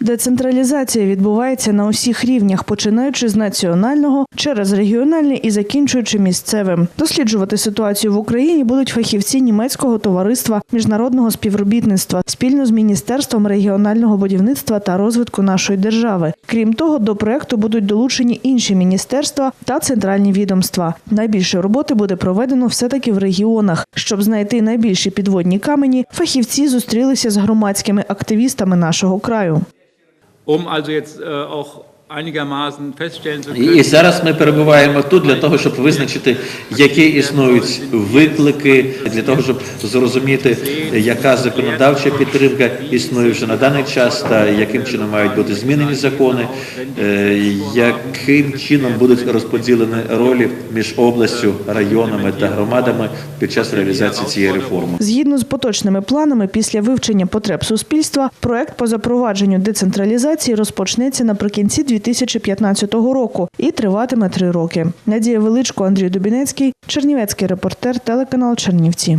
Децентралізація відбувається на усіх рівнях, починаючи з національного, через регіональний і закінчуючи місцевим. Досліджувати ситуацію в Україні будуть фахівці німецького товариства міжнародного співробітництва спільно з міністерством регіонального будівництва та розвитку нашої держави. Крім того, до проекту будуть долучені інші міністерства та центральні відомства. Найбільше роботи буде проведено все таки в регіонах. Щоб знайти найбільші підводні камені, фахівці зустрілися з громадськими активістами нашого краю. um also jetzt äh, auch І зараз ми перебуваємо тут для того, щоб визначити, які існують виклики, для того, щоб зрозуміти, яка законодавча підтримка існує вже на даний час, та яким чином мають бути змінені закони, е, яким чином будуть розподілені ролі між областю, районами та громадами під час реалізації цієї реформи. Згідно з поточними планами, після вивчення потреб суспільства, проект по запровадженню децентралізації розпочнеться наприкінці 2015 року і триватиме три роки. Надія Величко, Андрій Дубінецький, Чернівецький репортер, телеканал Чернівці.